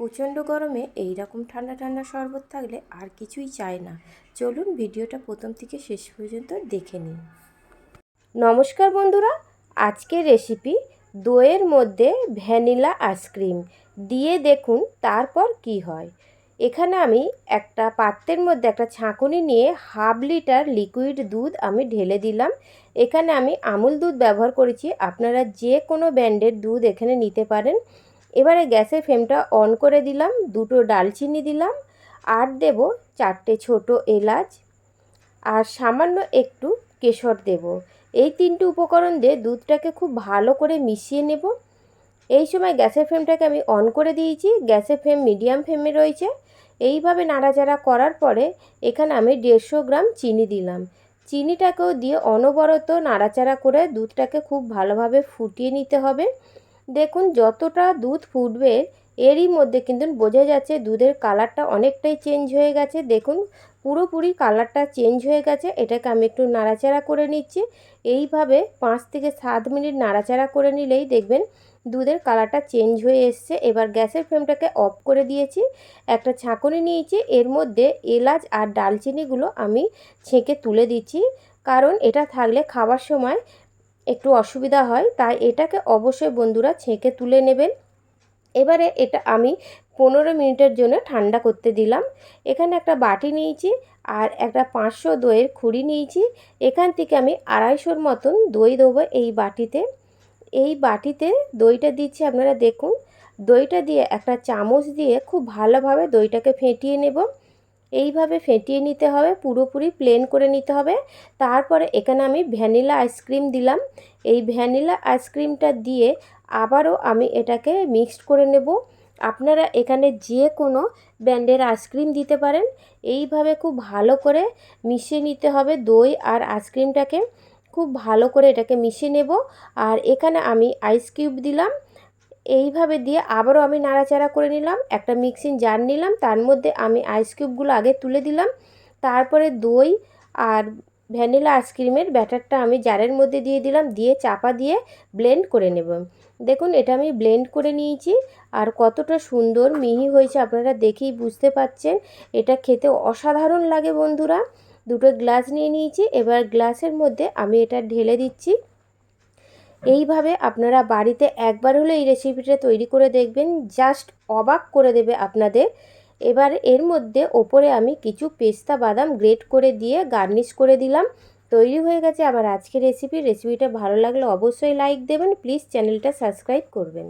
প্রচণ্ড গরমে এই রকম ঠান্ডা ঠান্ডা শরবত থাকলে আর কিছুই চায় না। চলুন ভিডিওটা প্রথম থেকে শেষ পর্যন্ত দেখে নিন নমস্কার বন্ধুরা, আজকের রেসিপি দইয়ের মধ্যে ভ্যানিলা আইসক্রিম। দিয়ে দেখুন তারপর কি হয়। এখানে আমি একটা পাত্রের মধ্যে একটা ছাঁকুনি নিয়ে হাফ লিটার লিকুইড দুধ আমি ঢেলে দিলাম। এখানে আমি আমুল দুধ ব্যবহার করেছি। আপনারা যে কোনো ব্র্যান্ডের দুধ এখানে নিতে পারেন। এবারে গ্যাসের ফ্লেমটা অন করে দিলাম, দুটো ডালচিনি দিলাম, আর দেব চারটে ছোট এলাচ, আর সামান্য একটু কেশর দেব। এই তিনটে উপকরণ দিয়ে দুধটাকে খুব ভালো করে মিশিয়ে নেব। এই সময় গ্যাসের ফ্লেমটাকে আমি অন করে দিয়েছি, গ্যাসের ফ্লেম মিডিয়াম ফ্লেমে রয়েছে। এইভাবে নাড়াচাড়া করার পরে এখানে আমি দেড়শো গ্রাম চিনি দিলাম। চিনিটাকেও দিয়ে অনবরত নাড়াচাড়া করে দুধটাকে খুব ভালোভাবে ফুটিয়ে নিতে হবে। দেখুন, যতটা দুধ ফুটবে, এরই মধ্যে কিন্তু বোঝা যাচ্ছে দুধের কালারটা অনেকটাই চেঞ্জ হয়ে গেছে। দেখুন, পুরোপুরি কালারটা চেঞ্জ হয়ে গেছে। এটাকে আমি একটু নাড়াচাড়া করে নিচ্ছি। এইভাবে পাঁচ থেকে সাত মিনিট নাড়াচাড়া করে নিলেই দেখবেন দুধের কালারটা চেঞ্জ হয়ে এসছে। এবার গ্যাসের ফ্লেমটাকে অফ করে দিয়েছি। একটা ছাঁকুনি নিয়েছি। এর মধ্যে এলাচ আর ডালচিনিগুলো আমি ছেঁকে তুলে দিচ্ছি। কারণ এটা থাকলে খাওয়ার সময় একটু অসুবিধা হয়, তাই এটাকে অবশ্যই বন্ধুরা ছেঁকে তুলে নেবেন। এবারে এটা আমি পনেরো মিনিটের জন্য ঠান্ডা করতে দিলাম। এখানে একটা বাটি নিয়েছি আর একটা পাঁচশো দইয়ের খুঁড়ি নিয়েছি। এখান থেকে আমি আড়াইশোর মতন দই দেবো এই বাটিতে। এই বাটিতে দইটা দিচ্ছি আপনারা দেখুন। দইটা দিয়ে একটা চামচ দিয়ে খুব ভালোভাবে দইটাকে ফেটিয়ে নেব। এইভাবে ফেটিয়ে নিতে হবে, পুরোপুরি প্লেন করে নিতে হবে। তারপরে এখানে আমি ভ্যানিলা আইসক্রিম দিলাম। এই ভ্যানিলা আইসক্রিমটা দিয়ে আবারও আমি এটাকে মিক্সড করে নেব। আপনারা এখানে যে কোনো ব্র্যান্ডের আইসক্রিম দিতে পারেন। এইভাবে খুব ভালো করে মিশিয়ে নিতে হবে দই আর আইসক্রিমটাকে খুব ভালো করে এটাকে মিশিয়ে নেব। আর এখানে আমি আইস কিউব দিলাম। এইভাবে দিয়ে আবারও আমি নাড়াচাড়া করে নিলাম, একটা মিক্সিং জার নিলাম, তার মধ্যে আমি আইস কিউবগুলো আগে তুলে দিলাম, তারপরে দই আর ভ্যানিলা আইসক্রিমের ব্যাটারটা আমি জারের মধ্যে দিয়ে দিলাম, দিয়ে চাপা দিয়ে ব্লেন্ড করে নেব। দেখুন, এটা আমি ব্লেন্ড করে নিয়েছি, আর কতটা সুন্দর মিহি হয়েছে, আপনারা দেখেই বুঝতে পাচ্ছেন। এটা খেতে অসাধারণ লাগে বন্ধুরা। দুটো গ্লাস নিয়ে নিয়েছি, এবার গ্লাসের মধ্যে আমি এটা ঢেলে দিচ্ছি। এইভাবে আপনারা বাড়িতে একবার হলে এই রেসিপিটা তৈরি করে দেখবেন জাস্ট অবাক করে দেবে আপনাদের। এবার এর মধ্যে ওপরে আমি কিছু পেস্তা বাদাম গ্রেট করে দিয়ে গার্নিশ করে দিলাম। তৈরি হয়ে গেছে আমার আজকের রেসিপি রেসিপিটা ভালো লাগলে অবশ্যই লাইক দেবেন। প্লিজ চ্যানেলটা সাবস্ক্রাইব করবেন।